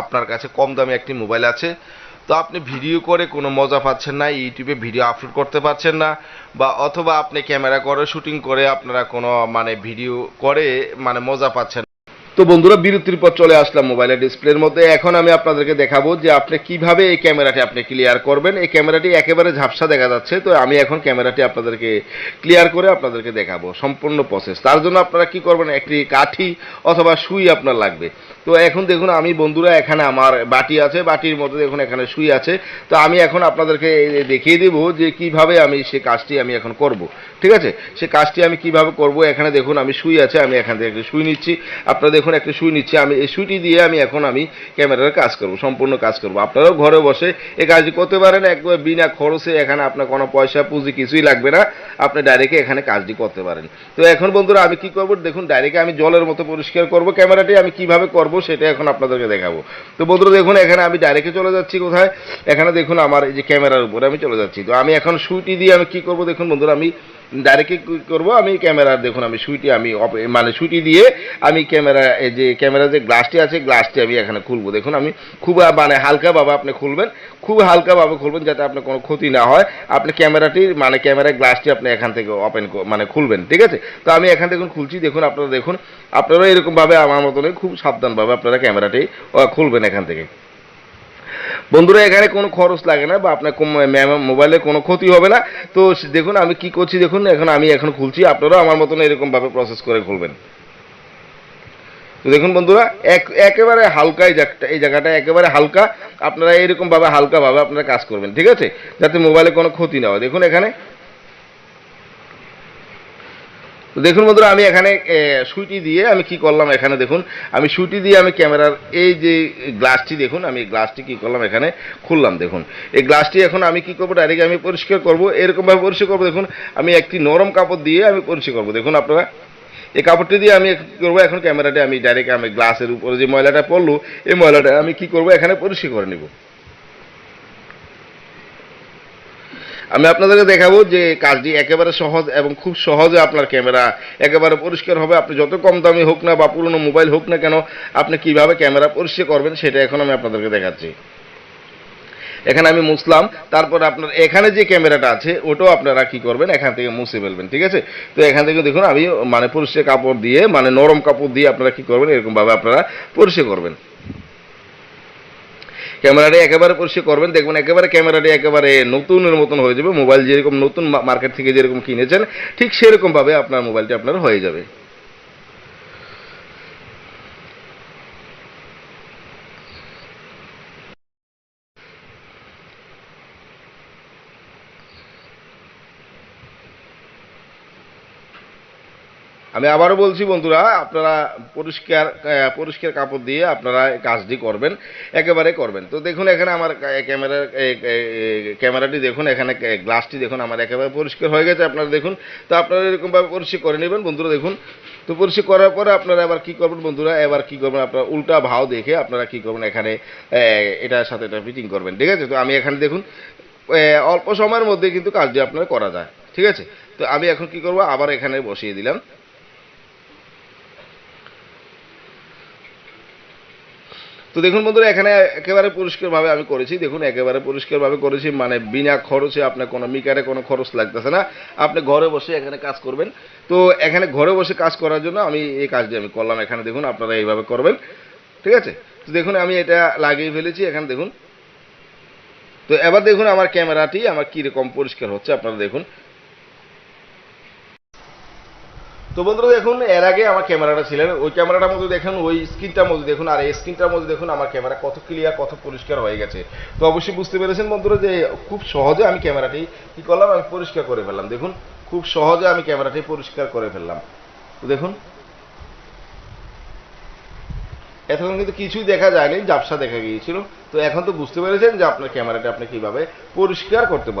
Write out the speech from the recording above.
আপনার কাছে কম দামে একটি মোবাইল আছে তো আপনি ভিডিও করে কোনো মজা পাচ্ছেন না, ইউটিউবে ভিডিও আপলোড করতে পারছেন না, বা অথবা আপনি ক্যামেরা করে শুটিং করে আপনারা কোনো মানে ভিডিও করে মানে মজা পাচ্ছেন। তো বন্ধুরা, বিরতির পর চলে আসলাম মোবাইলের ডিসপ্লের মধ্যে। এখন আমি আপনাদেরকে দেখাবো যে আপনি কীভাবে এই ক্যামেরাটি আপনি ক্লিয়ার করবেন। এই ক্যামেরাটি একেবারে ঝাপসা দেখা যাচ্ছে, তো আমি এখন ক্যামেরাটি আপনাদেরকে ক্লিয়ার করে আপনাদেরকে দেখাবো, সম্পূর্ণ প্রসেস তার জন্য আপনারা কি করবেন, একটি কাঠি অথবা সুই আপনার লাগবে। তো এখন দেখুন, আমি বন্ধুরা, এখানে আমার বাটি আছে, বাটির মধ্যে দেখুন, এখানে সুই আছে। তো আমি এখন আপনাদেরকে দেখিয়ে দেব যে কীভাবে আমি সে কাজটি আমি এখন করব। ঠিক আছে? সে কাজটি আমি কীভাবে করব? এখানে দেখুন, আমি সুই আছে, আমি এখান থেকে একটি সুই নিচ্ছি। আপনারা দেখুন, একটা সুই নিচ্ছি। আমি এই সুইটি দিয়ে আমি এখন আমি ক্যামেরার কাজ করব, সম্পূর্ণ কাজ করব। আপনারাও ঘরে বসে এই কাজটি করতে পারেন। একবার বিনা খরচে এখানে আপনার কোনো পয়সা, পুঁজি কিছুই লাগবে না। আপনি ডাইরেক্টে এখানে কাজটি করতে পারেন। তো এখন বন্ধুরা, আমি কি করব? দেখুন ডাইরেক্ট আমি জলের মতো পরিষ্কার করব। ক্যামেরাটি আমি কীভাবে করব সেটা এখন আপনাদেরকে দেখাবো। তো বন্ধুরা, দেখুন, এখানে আমি ডাইরেক্টে চলে যাচ্ছি কোথায়? এখানে দেখুন, আমার এই যে ক্যামেরার উপরে আমি চলে যাচ্ছি। তো আমি এখন সুইটি দিয়ে আমি কি করব? দেখুন, বন্ধুরা, আমি ডাইরেক্টে কি করব, আমি ক্যামেরার দেখুন, আমি সুইটি, আমি মানে সুইটি দিয়ে আমি ক্যামেরা যে ক্যামেরা যে গ্লাসটি আছে গ্লাসটি আমি এখানে খুলবো। দেখুন, আমি খুব মানে হালকাভাবে আপনি খুলবেন, খুব হালকাভাবে খুলবেন যাতে আপনার কোনো ক্ষতি না হয়। আপনি ক্যামেরাটির মানে ক্যামেরার গ্লাসটি আপনি এখান থেকে ওপেন মানে খুলবেন, ঠিক আছে? তো আমি এখান থেকে খুলছি, দেখুন, আপনারা দেখুন আপনারা এরকমভাবে আমার মতনই খুব সাবধানভাবে আপনারা ক্যামেরাটি খুলবেন এখান থেকে। বন্ধুরা, এখানে কোনো খরচ লাগে না বা আপনার মোবাইলে কোনো ক্ষতি হবে না। তো দেখুন, আমি কি করছি, দেখুন, এখন আমি এখন খুলছি। আপনারাও আমার মতন এরকমভাবে প্রসেস করে খুলবেন। তো দেখুন বন্ধুরা, এক একেবারে হালকা এই জায়গাটা এই জায়গাটা একেবারে হালকা। আপনারা এরকমভাবে হালকাভাবে আপনারা কাজ করবেন, ঠিক আছে? যাতে মোবাইলে কোনো ক্ষতি না হয়। দেখুন এখানে তো দেখুন বন্ধুরা, আমি এখানে সুইটি দিয়ে আমি কি করলাম এখানে দেখুন, আমি সুইটি দিয়ে আমি ক্যামেরার এই যে গ্লাসটি দেখুন, আমি গ্লাসটি কি করলাম এখানে খুললাম দেখুন। এই গ্লাসটি এখন আমি কি করব ডাইরেক্ট আমি পরিষ্কার করব, এরকমভাবে পরিষ্কার করব দেখুন, আমি একটি নরম কাপড় দিয়ে আমি পরিষ্কার করব। দেখুন আপনারা, এই কাপড়টি দিয়ে আমি করব, এখন ক্যামেরাটি আমি ডাইরেক্ট আমি গ্লাসের উপরে যে ময়লাটা পড়ল, এই ময়লাটা আমি কি করব, এখানে পরিষ্কার করে নেব। আমি আপনাদেরকে দেখাবো যে কাজটি একেবারে সহজ এবং খুব সহজে আপনার ক্যামেরা একেবারে পরিষ্কার হবে। আপনি যত কম দামি হোক না বা পুরনো মোবাইল হোক না কেন, আপনি কীভাবে ক্যামেরা পরিষ্কার করবেন সেটা এখন আমি আপনাদেরকে দেখাচ্ছি। এখানে আমি মুছলাম, তারপর আপনার এখানে যে ক্যামেরাটা আছে, ওটাও আপনারা কি করবেন, এখান থেকে মুছে ফেলবেন, ঠিক আছে? তো এখান থেকে দেখুন, আমি মানে পরিষ্কার কাপড় দিয়ে মানে নরম কাপড় দিয়ে আপনারা কি করবেন, এরকমভাবে আপনারা পরিষ্কার করবেন। ক্যামেরাটি একেবারে পরিষ্কার করবেন, দেখবেন একেবারে ক্যামেরাটি একেবারে নতুনের মতন হয়ে যাবে, মোবাইল যেরকম নতুন মার্কেট থেকে যেরকম কিনেছেন, ঠিক সেরকমভাবে আপনার মোবাইলটি আপনার হয়ে যাবে। আমি আবারও বলছি, বন্ধুরা, আপনারা পরিষ্কার পরিষ্কার কাপড় দিয়ে আপনারা কাজটি করবেন, একেবারে করবেন। তো দেখুন, এখানে আমার ক্যামেরার ক্যামেরাটি দেখুন, এখানে গ্লাসটি দেখুন, আমার একেবারে পরিষ্কার হয়ে গেছে, আপনারা দেখুন। তো আপনারা এরকমভাবে পরিষ্কার করে নেবেন, বন্ধুরা, দেখুন। তো পরিষ্কার করার পরে আপনারা এবার কি করবেন, বন্ধুরা, এবার কি করবেন, আপনারা উল্টা ভাও দেখে আপনারা কি করবেন, এখানে এটার সাথে এটা ফিটিং করবেন, ঠিক আছে? তো আমি এখানে দেখুন অল্প সময়ের মধ্যে কিন্তু কাজটি আপনারা করা যায়, ঠিক আছে? তো আমি এখন কি করব, আবার এখানে বসিয়ে দিলাম। তো দেখুন বন্ধুরা, এখানে একেবারে পরিষ্কারভাবে আমি করেছি। দেখুন, একেবারে পরিষ্কারভাবে করেছি মানে বিনা খরচে আপনার কোনো মিকারে কোনো খরচ লাগতেছে না। আপনি ঘরে বসে এখানে কাজ করবেন। তো এখানে ঘরে বসে কাজ করার জন্য আমি এই কাজটি আমি করলাম। এখানে দেখুন, আপনারা এইভাবে করবেন। ঠিক আছে? তো দেখুন, আমি এটা লাগিয়ে ফেলেছি। এখানে দেখুন। তো এবার দেখুন, আমার ক্যামেরাটি আমার কীরকম পরিষ্কার হচ্ছে, আপনারা দেখুন। তো বন্ধুরা দেখুন, এর আগে আমার ক্যামেরাটা ছিলেন, ওই ক্যামেরাটার মধ্যে দেখুন, ওই স্ক্রিনটার মধ্যে দেখুন, আর এই স্ক্রিনটার মধ্যে দেখুন, আমার ক্যামেরা কত ক্লিয়ার কত পরিষ্কার হয়ে গেছে। তো অবশ্যই বুঝতে পেরেছেন বন্ধুরা যে খুব সহজে আমি ক্যামেরাটি কি করলাম, আমি পরিষ্কার করে ফেললাম। দেখুন, খুব সহজে আমি ক্যামেরাটি পরিষ্কার করে ফেললাম। তো দেখুন, এতক্ষণ কিন্তু কিছুই দেখা যায়নি, ঝাপসা দেখা গিয়েছিল। তো এখন তো বুঝতে পেরেছেন যে আপনার ক্যামেরাটা আপনি কীভাবে পরিষ্কার করতে পারেন